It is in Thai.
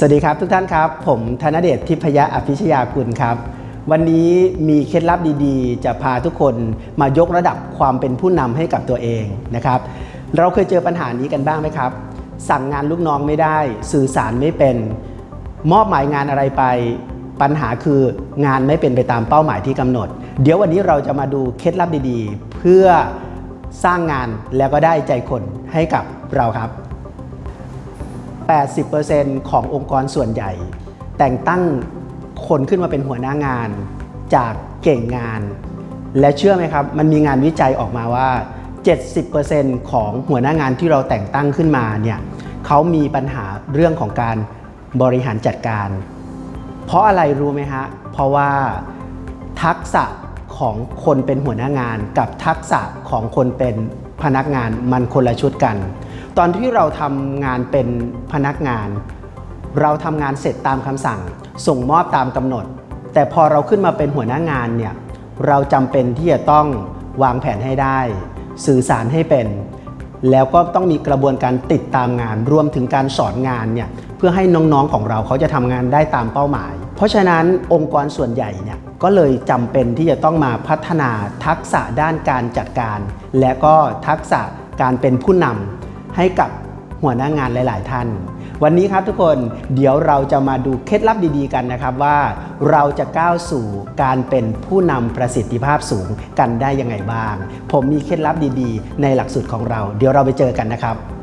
สวัสดีครับทุกท่านครับ ผมธนเดชทิพยะอภิชยากุลครับ วันนี้มีเคล็ดลับดีๆ จะพาทุกคนมายกระดับความเป็นผู้นำให้กับตัวเองนะครับ เราเคยเจอปัญหานี้กันบ้างไหมครับ สั่งงานลูกน้องไม่ได้ สื่อสารไม่เป็น มอบหมายงานอะไรไป ปัญหาคืองานไม่เป็นไปตามเป้าหมายที่กำหนด เดี๋ยววันนี้เราจะมาดูเคล็ดลับดีๆ เพื่อสร้างงานแล้วก็ได้ใจคนให้กับเราครับ 80%ขององค์กรส่วนใหญ่ แต่งตั้งคนขึ้นมาเป็นหัวหน้างาน จากเก่งงาน และเชื่อไหมครับ มันมีงานวิจัยออกมาว่า 70%ของหัวหน้างานที่เราแต่งตั้งขึ้นมาเนี่ยเขามีปัญหาเรื่องของการบริหารจัดการ เพราะอะไรรู้ไหมฮะ เพราะว่าทักษะของคนเป็นหัวหน้างานกับทักษะของคนเป็นพนักงานมันคนละชุดกัน ตอนที่เราทำงานเป็นพนักงาน เราทำงานเสร็จตามคำสั่ง ส่งมอบตามกำหนด แต่พอเราขึ้นมาเป็นหัวหน้างานเนี่ยเราจำเป็นที่จะต้องวางแผนให้ได้ สื่อสารให้เป็น แล้วก็ต้องมีกระบวนการติดตามงาน รวมถึงการสอนงานเนี่ยเพื่อให้น้องๆของเราเขาจะทำงานได้ตามเป้าหมาย เพราะฉะนั้นองค์กรส่วนใหญ่เนี่ยก็เลยจำเป็นที่จะต้องมาพัฒนาทักษะด้านการจัดการ และก็ทักษะการเป็นผู้นำ ให้กับหัวหน้างานหลาย ๆ ท่าน วันนี้ครับทุกคนเดี๋ยวเราจะมาดูเคล็ดลับดี ๆ กันนะครับว่าเราจะก้าวสู่การเป็นผู้นำประสิทธิภาพสูงกันได้ยังไงบ้าง ผมมีเคล็ดลับดี ๆ ในหลักสูตรของเรา เดี๋ยวเราไปเจอกันนะครับ